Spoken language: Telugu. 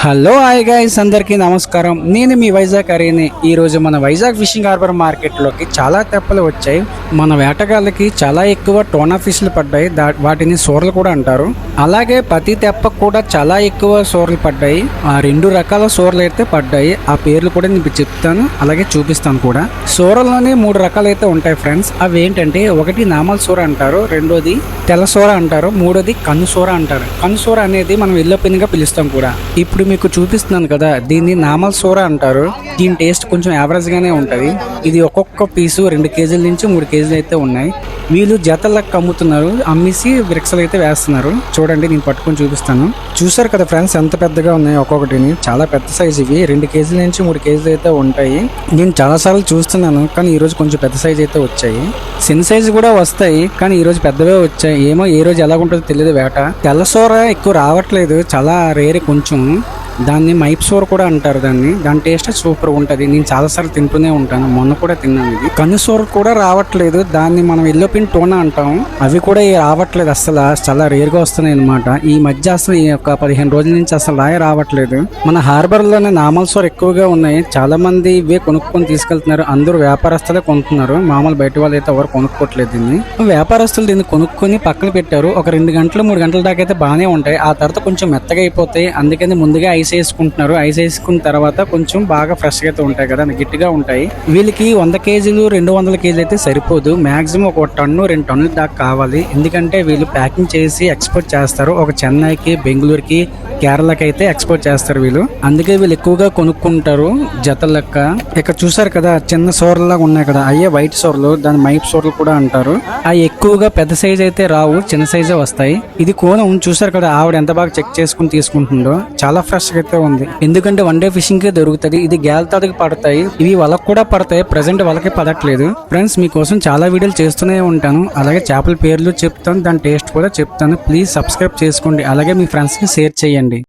హలో హాయ్ గైస్ అందరికీ నమస్కారం. నేను మీ వైజాగ్ అరేని. ఈరోజు మన వైజాగ్ ఫిషింగ్ హార్బర్ మార్కెట్లోకి చాలా తెప్పలు వచ్చాయి. మన వేటగాళ్ళకి చాలా ఎక్కువ టోనా ఫిష్లు పడ్డాయి. దా- వాటిని సోరలు కూడా అంటారు. అలాగే ప్రతి తెప్పకు కూడా చాలా ఎక్కువ సోరలు పడ్డాయి. ఆ రెండు రకాల సోరలు అయితే పడ్డాయి. ఆ పేర్లు కూడా నేను చెప్తాను. అలాగే చూపిస్తాను కూడా. సోరల్లోనే మూడు రకాలు అయితే ఉంటాయి ఫ్రెండ్స్. అవి ఏంటంటే ఒకటి నామల్ సోర అంటారు రెండోది తెల్ల సోర అంటారు మూడోది కన్ను సూర అంటారు. కన్ను సూర అనేది మనం ఎల్లో పిన్గా పిలుస్తాం కూడా. ఇప్పుడు మీకు చూపిస్తున్నాను కదా దీన్ని నామల్ సోర అంటారు. దీని టేస్ట్ కొంచెం యావరేజ్ గానే ఉంటది. ఇది ఒక్కొక్క పీసు రెండు కేజీల నుంచి మూడు కేజీలు అయితే ఉన్నాయి. వీళ్ళు జతలకు అమ్ముతున్నారు. అమ్మేసి విరక్సలు అయితే వేస్తున్నారు. చూడండి నేను పట్టుకొని చూపిస్తాను. చూసారు కదా ఫ్రెండ్స్ ఎంత పెద్దగా ఉన్నాయి ఒక్కొక్కటిని. చాలా పెద్ద సైజ్ ఇవి. రెండు కేజీల నుంచి మూడు కేజీలు అయితే ఉంటాయి. నేను చాలా సార్లు చూస్తున్నాను కానీ ఈరోజు కొంచెం పెద్ద సైజ్ అయితే వచ్చాయి. చిన్న సైజు కూడా వస్తాయి కానీ ఈ రోజు పెద్దవే వచ్చాయి. ఏమో ఏ రోజు ఎలా ఉంటుందో తెలియదు వేట. తెల్లసోర ఎక్కువ రావట్లేదు. చాలా రేర్ కొంచెం. దాన్ని మైప్ సోర్ కూడా అంటారు దాన్ని. దాని టేస్ట్ సూపర్ ఉంటుంది. నేను చాలాసార్లు తింటూనే ఉంటాను. మొన్న కూడా తిన్నాను ఇది. కన్ను సోర్ కూడా రావట్లేదు. దాన్ని మనం ఎల్లో పిన్ టోనా అంటాం. అవి కూడా రావట్లేదు అసలు చాలా రేర్గా వస్తున్నాయి అనమాట ఈ మధ్య అసలు ఈ యొక్క పదిహేను రోజుల నుంచి అసలు రాయ రావట్లేదు. మన హార్బర్లోనే నామల్ సోర్ ఎక్కువగా ఉన్నాయి. చాలా మంది ఇవే కొనుక్కొని తీసుకెళ్తున్నారు. అందరూ వ్యాపారస్తులే కొనుక్కున్నారు మామూలు బయట వాళ్ళు అయితే ఎవరు కొనుక్కోవట్లేదు దీన్ని. వ్యాపారస్తులు దీన్ని కొనుక్కొని పక్కన పెట్టారు. ఒక రెండు గంటలు మూడు గంటల దాకా అయితే బాగానే ఉంటాయి. ఆ తర్వాత కొంచెం మెత్తగా అయిపోతాయి. అందుకని ముందుగా ఐస్ వేసుకుంటున్నారు. ఐస్ వేసుకున్న తర్వాత కొంచెం బాగా ఫ్రెష్గా అయితే ఉంటాయి కదా గట్టిగా ఉంటాయి. వీళ్ళకి వంద కేజీలు రెండు వందల కేజీలు అయితే సరిపోదు. మాక్సిమం ఒక టన్ను రెండు టన్నుల దాకా కావాలి. ఎందుకంటే వీళ్ళు ప్యాకింగ్ చేసి ఎక్స్పోర్ట్ చేస్తారు. ఒక చెన్నైకి బెంగళూరుకి కేరళకి అయితే ఎక్స్పోర్ట్ చేస్తారు వీళ్ళు. అందుకే వీళ్ళు ఎక్కువగా కొనుక్కుంటారు జత లెక్క. ఇక్కడ చూసారు కదా చిన్న సోర్లాగా ఉన్నాయి కదా. అయ్యే వైట్ సోర్లు దాని మైప్ సోర్లు కూడా అంటారు. అవి ఎక్కువగా పెద్ద సైజ్ అయితే రావు చిన్న సైజే వస్తాయి. ఇది కోనం చూసారు కదా ఆవిడ ఎంత బాగా చెక్ చేసుకుని తీసుకుంటుందో. చాలా ఫ్రెష్ అయితే ఉంది. ఎందుకంటే వన్ డే ఫిషింగ్ కే దొరుకుతుంది. ఇది గ్యాల్తాదికి పడతాయి. ఇవి వాళ్ళకి కూడా పడతాయి. ప్రజెంట్ వాళ్ళకి పడట్లేదు. ఫ్రెండ్స్ మీకోసం చాలా వీడియోలు చేస్తూనే ఉంటాను. అలాగే చేపల పేర్లు చెప్తాను. దాని టేస్ట్ కూడా చెప్తాను. ప్లీజ్ సబ్స్క్రైబ్ చేసుకోండి. అలాగే మీ ఫ్రెండ్స్కి షేర్ చేయండి.